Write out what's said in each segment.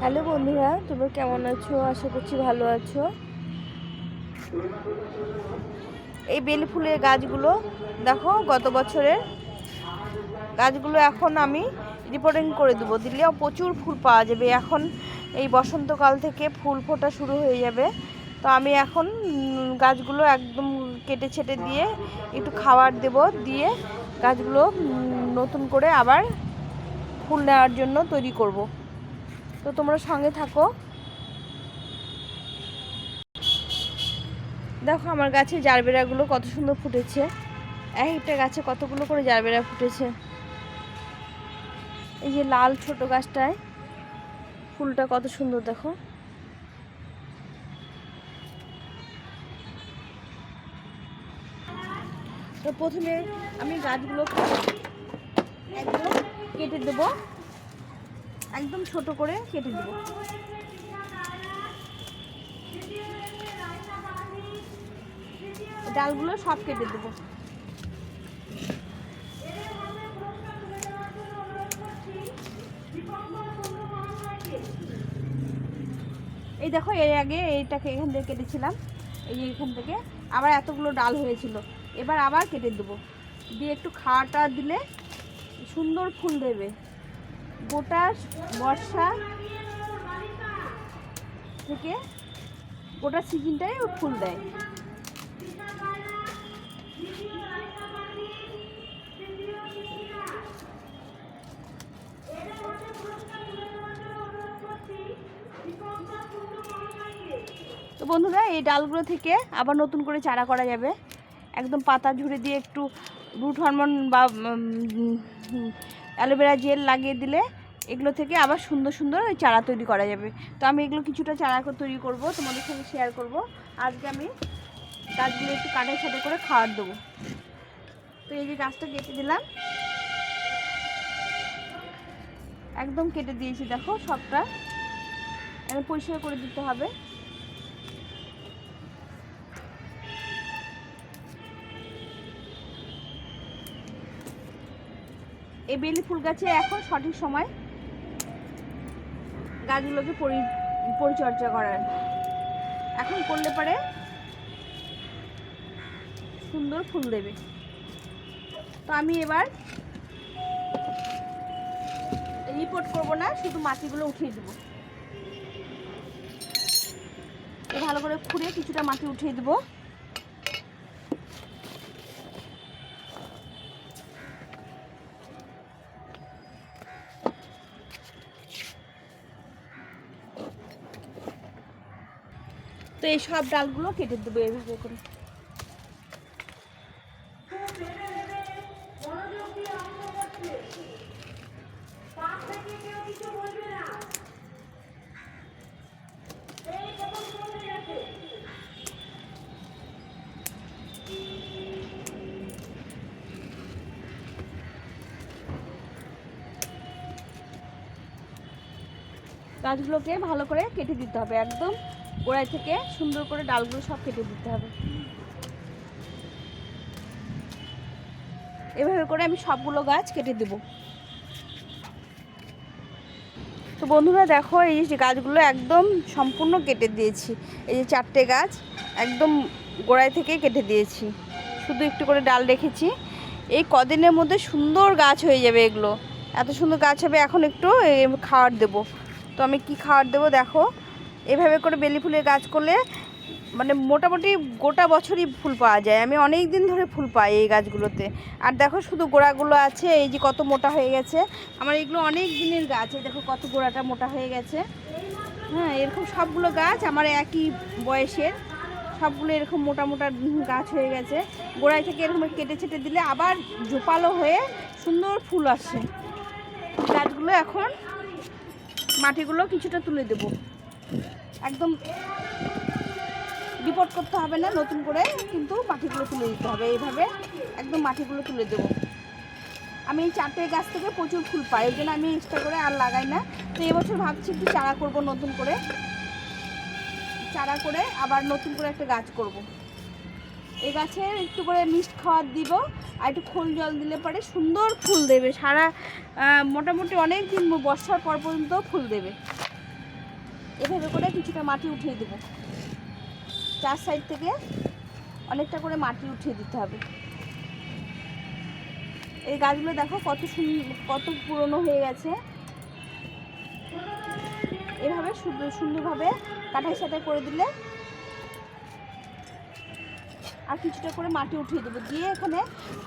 Hello বন্ধুরা, তোমরা কেমন আছো? আশা করছি ভালো আছো। এই বেলি ফুলের গাছগুলো, দেখো গত বছরের। গাছগুলো এখন আমি রিপোর্টিং করে দেবো। দিলেও প্রচুর ফুল পাওয়া যাবে। এখন এই বসন্তকাল থেকে ফুল ফোটা শুরু হয়ে যাবে। তো আমি এখন গাছগুলো একদম কেটে ছেটে দিয়ে একটু খাবার দেব। দিয়ে গাছগুলো নতুন করে আবার ফুল নেওয়ার জন্য তৈরি করব। তো তোমরা সঙ্গে থাকো। দেখো আমার গাছে জারবেরাগুলো কত সুন্দর ফুটেছে। এক একটা গাছে কতগুলো করে জারবেরা ফুটেছে। এই যে লাল ছোট গাছটায় ফুলটা কত সুন্দর, দেখো। তো প্রথমে আমি গাছগুলো একদম কেটে দেব। একদম ছোট করে কেটে দেব। ডালগুলো সব কেটে দেবো। এই দেখো, এর আগে এইটাকে এখান থেকে কেটেছিলাম। এই এখান থেকে। আবার এতগুলো ডাল হয়েছিল। এবার আবার কেটে দেবো। দিয়ে একটু খাওয়াটা দিলে সুন্দর ফুল দেবে। গোটা বর্ষা থেকে গোটা সিজনটাই ও ফুল দেয়। তো বন্ধুরা, এই ডালগুলো থেকে আবার নতুন করে চারা করা যাবে। একদম পাতা ঝুড়ে দিয়ে একটু রুট হরমোন বা অ্যালোভেরা জেল লাগিয়ে দিলে এগুলো থেকে আবার সুন্দর সুন্দর ওই চারা তৈরি করা যাবে। তো আমি এগুলো কিছুটা চারা তৈরি করব, তোমাদের সঙ্গে শেয়ার করব। আজকে আমি গাছগুলো একটু কাটার সাথে করে খাওয়ার দেবো। তো এই যে গাছটা কেটে দিলাম। একদম কেটে দিয়েছি, দেখো সবটা। একদম পরিষ্কার করে দিতে হবে। এই বেলি ফুল গাছে এখন সঠিক সময় গাছগুলোকে পরি- পরিচর্যা করার। এখন করলে পারে সুন্দর ফুল দেবে। তো আমি এবার রিপোর্ট করব না, শুধু মাটিগুলো উঠিয়ে দেবো। ভালো করে খুঁড়ে কিছুটা মাটি উঠিয়ে দেবো। তো এই সব ডালগুলো কেটে দেবো এভাবে করে। গাছগুলোকে ভালো করে কেটে দিতে হবে একদম। গোড়ায় থেকে সুন্দর করে ডালগুলো সব কেটে দিতে হবে। এভাবে করে আমি সবগুলো গাছ কেটে দেব। তো বন্ধুরা দেখো, এই যে গাছগুলো একদম সম্পূর্ণ কেটে দিয়েছি। এই যে চারটে গাছ একদম গোড়ায় থেকে কেটে দিয়েছি। শুধু একটু করে ডাল রেখেছি। এই কদিনের মধ্যে সুন্দর গাছ হয়ে যাবে এগুলো। এত সুন্দর গাছ হবে, এখন একটু খাবার দেবো। তো আমি কি খাবার দেবো দেখো। এভাবে করে বেলি ফুলের গাছ করলে মানে মোটামুটি গোটা বছরই ফুল পাওয়া যায়। আমি অনেক দিন ধরে ফুল পাই এই গাছগুলোতে। আর দেখো শুধু গোড়াগুলো আছে, এই যে কত মোটা হয়ে গেছে। আমার এগুলো অনেক দিনের গাছ, এই দেখো কত গোড়াটা মোটা হয়ে গেছে। হ্যাঁ এরকম সবগুলো গাছ আমার একই বয়সের, সবগুলো এরকম মোটা মোটা গাছ হয়ে গেছে। গোড়ায় থেকে এরকম কেটে ছেটে দিলে আবার জোপালো হয়ে সুন্দর ফুল আসে। গাছগুলো এখন মাটিগুলো কিছুটা তুলে দেব। একদম রিপোর্ট করতে হবে না, নতুন করে, কিন্তু মাটিগুলো তুলে দিতে হবে এইভাবে। একদম মাটিগুলো তুলে দেবো। আমি এই চারটে গাছ থেকে প্রচুর ফুল পাই, ওই জন্য আমি এক্সট্রা করে আর লাগাই না। তো এবছর ভাবছি একটু চারা করব নতুন করে। চারা করে আবার নতুন করে একটা গাছ করব। এই গাছে একটু করে মিষ্ট খাবার দিব, আর একটু খোল জল দিলে পরে সুন্দর ফুল দেবে। সারা মোটামুটি অনেক দিন বর্ষার পর পর্যন্ত ফুল দেবে। এভাবে করে কিছুটা মাটি উঠিয়ে দেবো। চার সাইড থেকে অনেকটা করে মাটি উঠিয়ে দিতে হবে। এই গাছগুলো দেখো কত সুন্দর কত পুরনো হয়ে গেছে। এভাবে সুন্দর সুন্দরভাবে কাটাই সাটাই করে দিলে আর কিছুটা করে মাটি উঠিয়ে দেবো। দিয়ে এখানে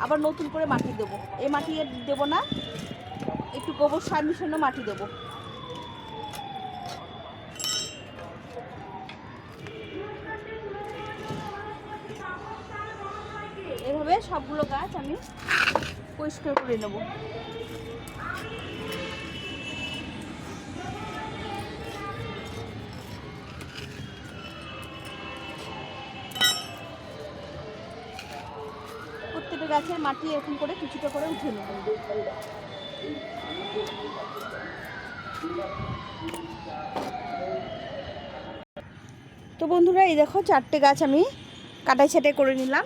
আবার নতুন করে মাটি দেবো। এই মাটি দেবো না, একটু গোবর সার মিশানো মাটি দেবো এভাবে সবগুলো গাছ আমি পরিষ্কার করে নেব। প্রত্যেকটা গাছের মাটি এরকম করে কিছুটা করে উঠে নেব। তো বন্ধুরা, এই দেখো চারটে গাছ আমি কাটাই ছাটাই করে নিলাম।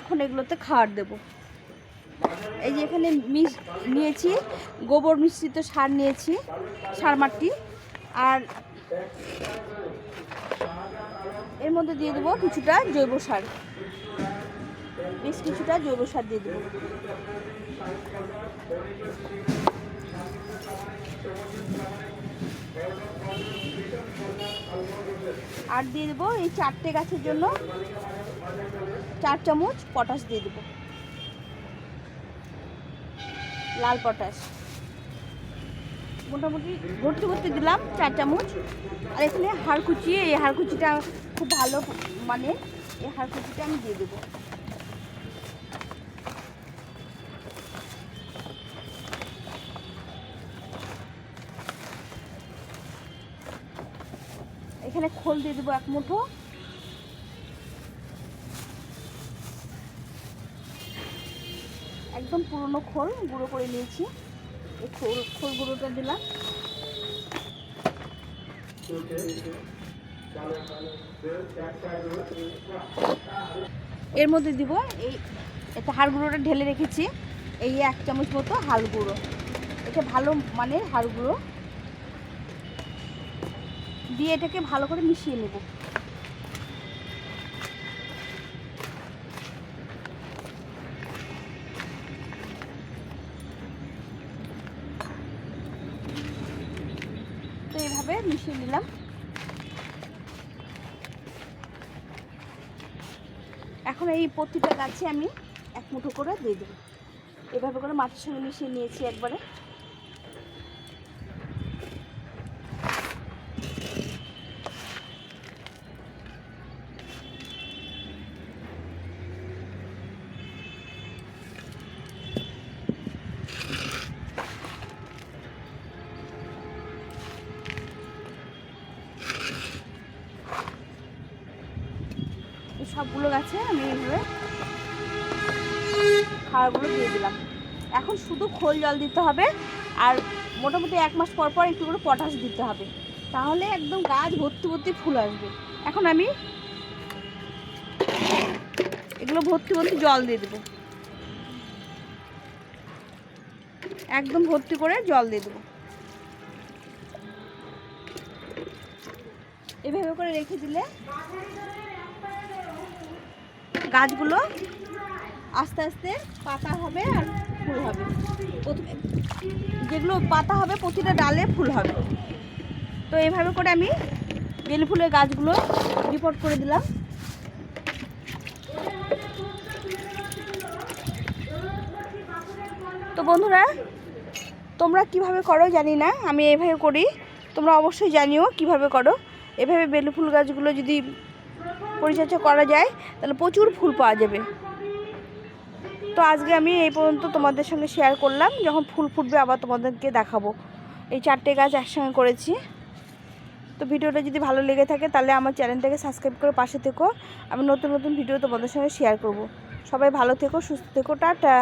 এখন এগুলোতে খাবার দেব। এই যে এখানে মিশ নিয়েছি, গোবর মিশ্রিত সার নিয়েছি, সার মাটি, আর এর মধ্যে দিয়ে দেবো কিছুটা জৈব সার। বেশ কিছুটা জৈব সার দিয়ে দেবো। আর দিয়ে দেবো এই চারটে গাছের জন্য চার চামচ পটাশ দিয়ে দেবো। লাল পটাশ। মোটামুটি ভর্তি ভর্তি দিলাম চার চামচ। আর এখানে হাড় কুচি এই হাড় কুচিটা খুব ভালো মানে এই হাড় কুচিটা আমি দিয়ে দেবো। এখানে খোল দিয়ে দেবো এক মুঠো। একদম পুরনো খোল, গুঁড়ো করে নিয়েছি। এই খোল খোল গুঁড়োটা দিলাম। এর মধ্যে দিব এই, এটা হাড় গুঁড়োটা ঢেলে রেখেছি। এই এক চামচ মতো হাল গুঁড়ো। এটা ভালো মানের হাড় গুঁড়ো। দিয়ে এটাকে ভালো করে মিশিয়ে নেব। এইভাবে দিলাম নিলাম। এখন এই প্রতিটা গাছে আমি এক মুঠো করে দিয়ে দেবো। এভাবে করে মাটির সঙ্গে মিশিয়ে নিয়েছি একবারে এই সবগুলো গাছে আমি এইভাবে খাবারগুলো দিয়ে দিলাম। এখন শুধু খোল জল দিতে হবে আর মোটামুটি এক মাস পর পর একটু করে পটাশ দিতে হবে। তাহলে একদম গাছ ভর্তি ভর্তি ফুল আসবে। এখন আমি এগুলো ভর্তি ভর্তি জল দিয়ে দেবো। একদম ভর্তি করে জল দিয়ে দেবো। এভাবে করে রেখে দিলে গাছগুলো আস্তে আস্তে পাতা হবে আর ফুল হবে। যেগুলো পাতা হবে, প্রতিটা ডালে ফুল হবে। তো এইভাবে করে আমি বেল ফুলের গাছগুলো রিপোর্ট করে দিলাম। তো বন্ধুরা, তোমরা কীভাবে করো জানি না, আমি এভাবে করি। তোমরা অবশ্যই জানিও কীভাবে করো। এভাবে বেলি ফুল গাছগুলো যদি পরিচর্যা করা যায়, তাহলে প্রচুর ফুল পাওয়া যাবে। তো আজকে আমি এই পর্যন্ত তোমাদের সঙ্গে শেয়ার করলাম, যখন ফুল ফুটবে আবার তোমাদেরকে দেখাবো। এই চারটে গাছ একসঙ্গে করেছি। তো ভিডিওটা যদি ভালো লেগে থাকে, তাহলে আমার চ্যানেলটাকে সাবস্ক্রাইব করে পাশে থেকো। আমি নতুন নতুন ভিডিও তোমাদের সঙ্গে শেয়ার করব। সবাই ভালো থেকো, সুস্থ থেকো, টাটা।